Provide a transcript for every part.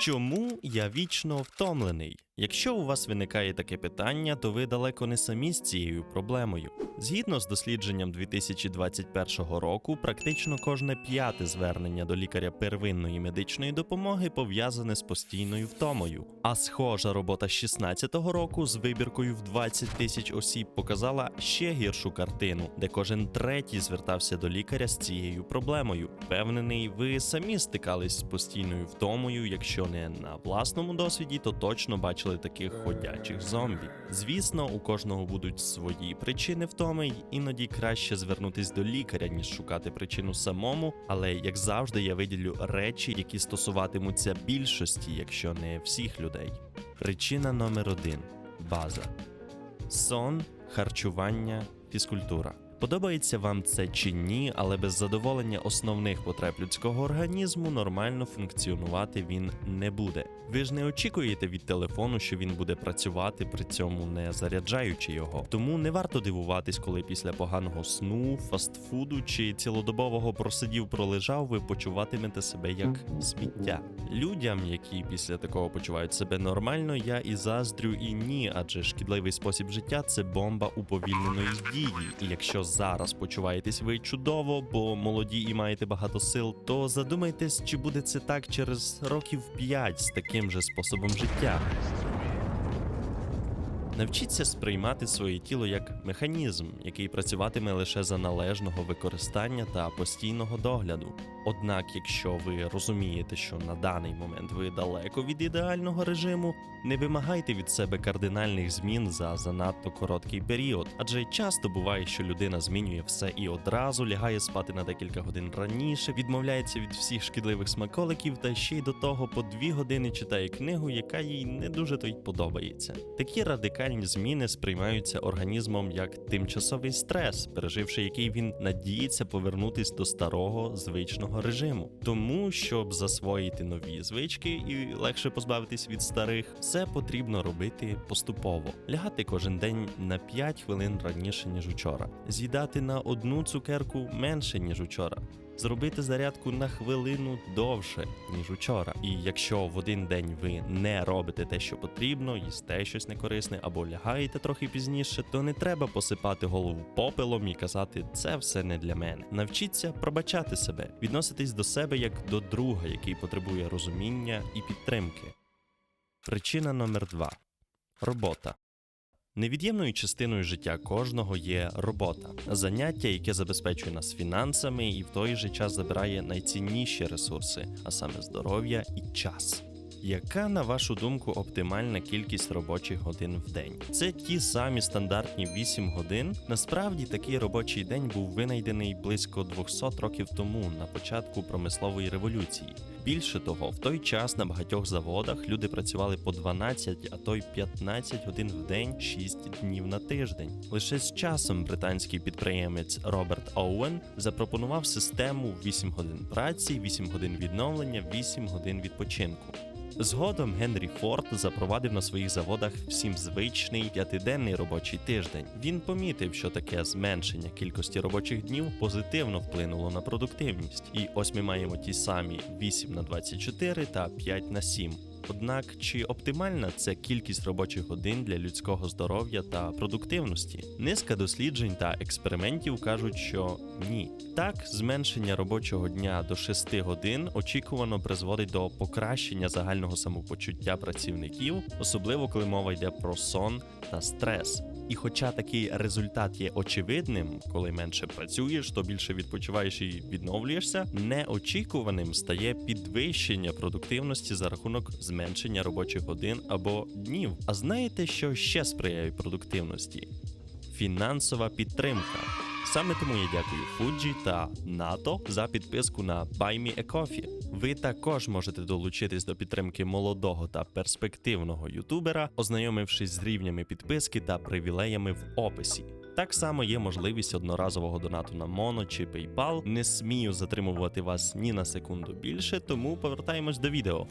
Чому я вічно втомлений? Якщо у вас виникає таке питання, то ви далеко не самі з цією проблемою. Згідно з дослідженням 2021 року, практично кожне п'яте звернення до лікаря первинної медичної допомоги пов'язане з постійною втомою. А схожа робота 16-го року з вибіркою в 20 тисяч осіб показала ще гіршу картину, де кожен третій звертався до лікаря з цією проблемою. Впевнений, ви самі стикались з постійною втомою. Якщо не на власному досвіді, то точно бачили таких ходячих зомбі. Звісно, у кожного будуть свої причини втоми, й іноді краще звернутись до лікаря, ніж шукати причину самому. Але як завжди, я виділю речі, які стосуватимуться більшості, якщо не всіх людей. Причина номер один база: сон, харчування, фізкультура. Подобається вам це чи ні, але без задоволення основних потреб людського організму нормально функціонувати він не буде. Ви ж не очікуєте від телефону, що він буде працювати, при цьому не заряджаючи його. Тому не варто дивуватись, коли після поганого сну, фастфуду чи цілодобового просидів пролежав, ви почуватимете себе як сміття. Людям, які після такого почувають себе нормально, я і заздрю, і ні, адже шкідливий спосіб життя це бомба уповільненої дії. І якщо зараз почуваєтесь ви чудово, бо молоді і маєте багато сил, то задумайтесь, чи буде це так через років 5 з таким же способом життя. Навчіться сприймати своє тіло як механізм, який працюватиме лише за належного використання та постійного догляду. Однак, якщо ви розумієте, що на даний момент ви далеко від ідеального режиму, не вимагайте від себе кардинальних змін за занадто короткий період, адже часто буває, що людина змінює все і одразу лягає спати на декілька годин раніше, відмовляється від всіх шкідливих смаколиків та ще й до того по дві години читає книгу, яка їй не дуже то й подобається. Такі радикальні зміни сприймаються організмом як тимчасовий стрес, переживши який він надіється повернутись до старого звичного режиму. Тому, щоб засвоїти нові звички і легше позбавитись від старих, все потрібно робити поступово. Лягати кожен день на 5 хвилин раніше ніж учора, з'їдати на одну цукерку менше ніж учора. Зробити зарядку на хвилину довше, ніж учора. І якщо в один день ви не робите те, що потрібно, їсте щось некорисне або лягаєте трохи пізніше, то не треба посипати голову попелом і казати це все не для мене. Навчіться пробачати себе, відноситись до себе як до друга, який потребує розуміння і підтримки. Причина номер два робота. Невід'ємною частиною життя кожного є робота, заняття, яке забезпечує нас фінансами і в той же час забирає найцінніші ресурси, а саме здоров'я і час. Яка, на вашу думку, оптимальна кількість робочих годин в день? Це ті самі стандартні 8 годин. Насправді такий робочий день був винайдений близько 200 років тому на початку промислової революції. Більше того, в той час на багатьох заводах люди працювали по 12, а то й 15 годин в день, 6 днів на тиждень. Лише з часом британський підприємець Роберт Оуен запропонував систему 8 годин праці, 8 годин відновлення, 8 годин відпочинку. Згодом Генрі Форд запровадив на своїх заводах всім звичний п'ятиденний робочий тиждень. Він помітив, що таке зменшення кількості робочих днів позитивно вплинуло на продуктивність. І ось ми маємо ті самі 8 на 24 та 5 на 7. Однак чи оптимальна це кількість робочих годин для людського здоров'я та продуктивності? Низка досліджень та експериментів кажуть, що ні. Так, зменшення робочого дня до 6 годин очікувано призводить до покращення загального самопочуття працівників, особливо коли мова йде про сон та стрес. І хоча такий результат є очевидним, коли менше працюєш, то більше відпочиваєш і відновлюєшся, неочікуваним стає підвищення продуктивності за рахунок зменшення робочих годин або днів. А знаєте, що ще сприяє продуктивності? Фінансова підтримка. Саме тому я дякую Fuji та НАТО за підписку на Buy Me a Coffee. Ви також можете долучитись до підтримки молодого та перспективного ютубера, ознайомившись з рівнями підписки та привілеями в описі. Так само є можливість одноразового донату на Mono чи PayPal. Не смію затримувати вас ні на секунду більше, тому повертаємось до відео.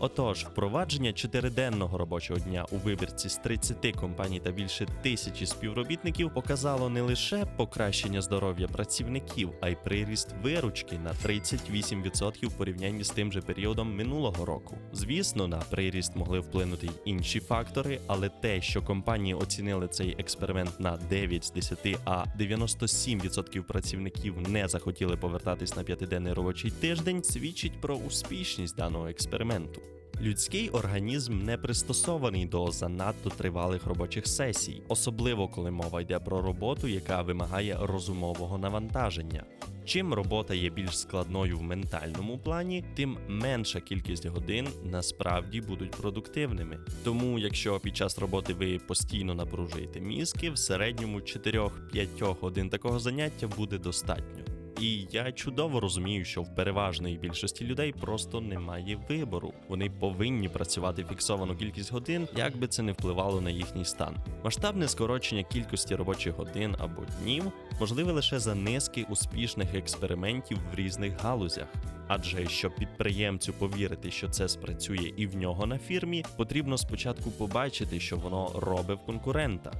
Отож, впровадження чотириденного робочого дня у вибірці з 30 компаній та більше тисячі співробітників показало не лише покращення здоров'я працівників, а й приріст виручки на 38% в порівнянні з тим же періодом минулого року. Звісно, на приріст могли вплинути й інші фактори, але те, що компанії оцінили цей експеримент на 9 з 10, а 97% працівників не захотіли повертатись на п'ятиденний робочий тиждень, свідчить про успішність даного експерименту. Людський організм не пристосований до занадто тривалих робочих сесій, особливо коли мова йде про роботу, яка вимагає розумового навантаження. Чим робота є більш складною в ментальному плані, тим менша кількість годин насправді будуть продуктивними. Тому, якщо під час роботи ви постійно напружуєте мізки, в середньому 4-5 годин такого заняття буде достатньо. І я чудово розумію, що в переважної більшості людей просто немає вибору. Вони повинні працювати фіксовану кількість годин, як би це не впливало на їхній стан. Масштабне скорочення кількості робочих годин або днів можливе лише за низки успішних експериментів в різних галузях. Адже щоб підприємцю повірити, що це спрацює і в нього на фірмі, потрібно спочатку побачити, що воно робить конкурента.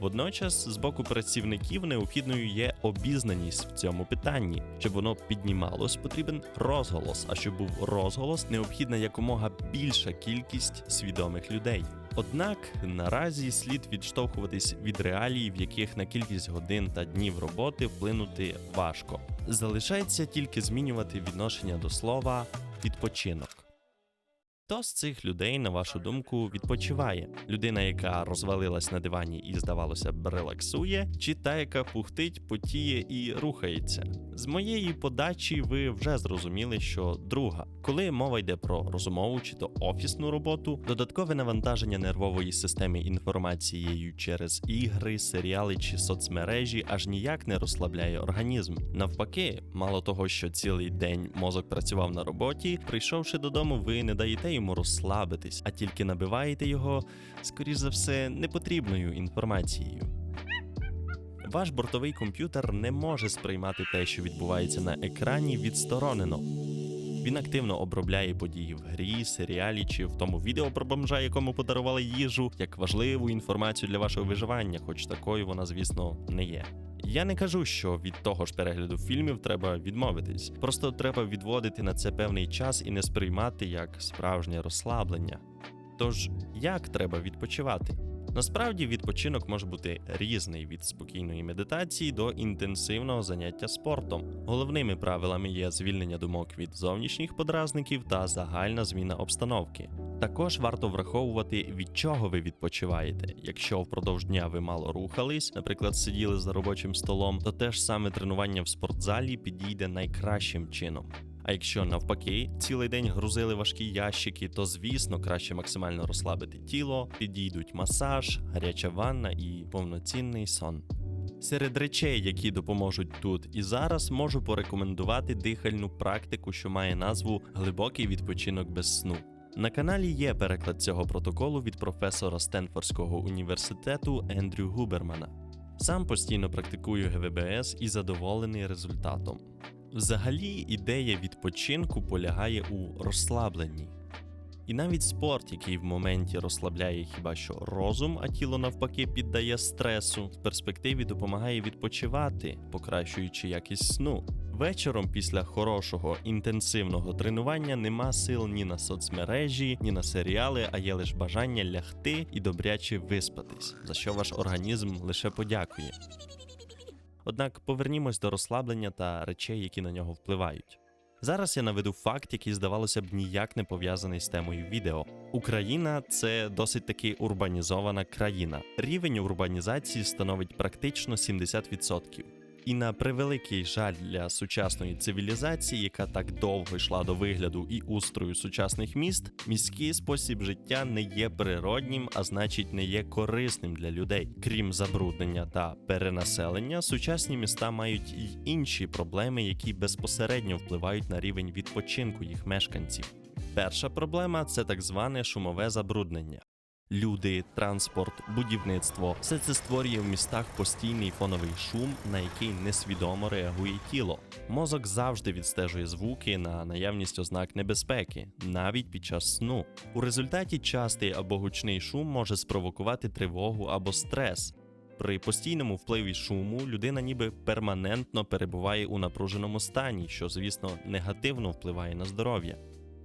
Водночас, з боку працівників необхідною є обізнаність в цьому питанні. Щоб воно піднімалось, потрібен розголос. А щоб був розголос, необхідна якомога більша кількість свідомих людей. Однак наразі слід відштовхуватись від реалій, в яких на кількість годин та днів роботи вплинути важко. Залишається тільки змінювати відношення до слова відпочинок. Хто з цих людей, на вашу думку, відпочиває? Людина, яка розвалилась на дивані і, здавалося б, релаксує, чи та, яка пухтить, потіє і рухається? З моєї подачі ви вже зрозуміли, що друга, коли мова йде про розумову чи то офісну роботу, додаткове навантаження нервової системи інформацією через ігри, серіали чи соцмережі аж ніяк не розслабляє організм. Навпаки, мало того, що цілий день мозок працював на роботі, прийшовши додому, ви не даєте йому розслабитись, а тільки набиваєте його, скоріш за все, непотрібною інформацією. Ваш бортовий комп'ютер не може сприймати те, що відбувається на екрані, відсторонено. Він активно обробляє події в грі, серіалі чи в тому відео про бомжа, якому подарували їжу, як важливу інформацію для вашого виживання, хоч такою вона, звісно, не є. Я не кажу, що від того ж перегляду фільмів треба відмовитись. Просто треба відводити на це певний час і не сприймати як справжнє розслаблення. Тож, як треба відпочивати? Насправді відпочинок може бути різний від спокійної медитації до інтенсивного заняття спортом. Головними правилами є звільнення думок від зовнішніх подразників та загальна зміна обстановки. Також варто враховувати, від чого ви відпочиваєте. Якщо впродовж дня ви мало рухались, наприклад, сиділи за робочим столом, то те ж саме тренування в спортзалі підійде найкращим чином. А якщо навпаки цілий день грузили важкі ящики, то звісно краще максимально розслабити тіло, підійдуть масаж, гаряча ванна і повноцінний сон. Серед речей, які допоможуть тут і зараз, можу порекомендувати дихальну практику, що має назву глибокий відпочинок без сну. На каналі є переклад цього протоколу від професора Стенфордського університету Ендрю Губермана. Сам постійно практикую ГВБС і задоволений результатом. Взагалі, ідея відпочинку полягає у розслабленні. І навіть спорт, який в моменті розслабляє хіба що розум, а тіло навпаки піддає стресу, в перспективі допомагає відпочивати, покращуючи якість сну. Вечором після хорошого інтенсивного тренування нема сил ні на соцмережі, ні на серіали, а є лише бажання лягти і добряче виспатись, за що ваш організм лише подякує. Однак повернімось до розслаблення та речей, які на нього впливають. Зараз я наведу факт, який здавалося б ніяк не пов'язаний з темою відео. Україна це досить таки урбанізована країна. Рівень урбанізації становить практично 70%. І на превеликий жаль для сучасної цивілізації, яка так довго йшла до вигляду і устрою сучасних міст, міський спосіб життя не є природнім, а значить не є корисним для людей. Крім забруднення та перенаселення, сучасні міста мають й інші проблеми, які безпосередньо впливають на рівень відпочинку їх мешканців. Перша проблема це так зване шумове забруднення. Люди, транспорт, будівництво все це створює в містах постійний фоновий шум, на який несвідомо реагує тіло. Мозок завжди відстежує звуки на наявність ознак небезпеки, навіть під час сну. У результаті частий або гучний шум може спровокувати тривогу або стрес. При постійному впливі шуму людина ніби перманентно перебуває у напруженому стані, що, звісно, негативно впливає на здоров'я.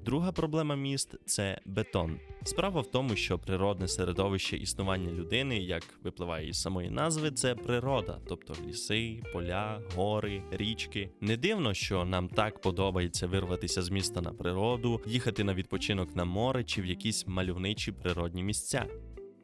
Друга проблема міст це бетон. Справа в тому, що природне середовище існування людини, як випливає із самої назви, це природа, тобто ліси, поля, гори, річки. Не дивно, що нам так подобається вирватися з міста на природу, їхати на відпочинок на море чи в якісь мальовничі природні місця.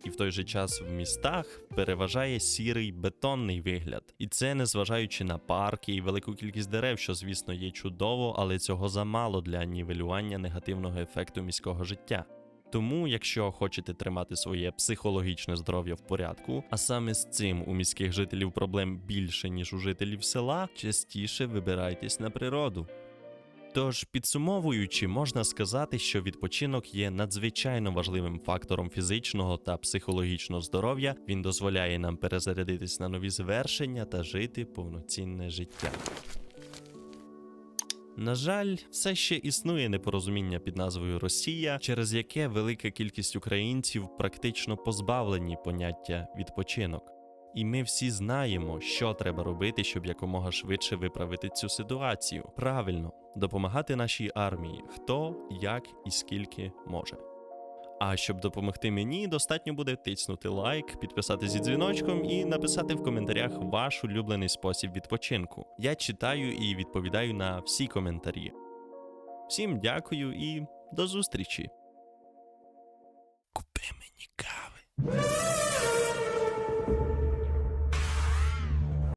І в той же час в містах переважає сірий бетонний вигляд, і це незважаючи на парки і велику кількість дерев, що звісно є чудово, але цього замало для нівелювання негативного ефекту міського життя. Тому, якщо хочете тримати своє психологічне здоров'я в порядку, а саме з цим у міських жителів проблем більше ніж у жителів села, частіше вибирайтесь на природу. Тож, підсумовуючи, можна сказати, що відпочинок є надзвичайно важливим фактором фізичного та психологічного здоров'я. Він дозволяє нам перезарядитись на нові звершення та жити повноцінне життя. На жаль, все ще існує непорозуміння під назвою Росія, через яке велика кількість українців практично позбавлені поняття відпочинок. І ми всі знаємо, що треба робити, щоб якомога швидше виправити цю ситуацію. Правильно, допомагати нашій армії, хто, як і скільки може. А щоб допомогти мені, достатньо буде тиснути лайк, підписатися зі дзвіночком і написати в коментарях ваш улюблений спосіб відпочинку. Я читаю і відповідаю на всі коментарі. Всім дякую і до зустрічі. Купи мені кави.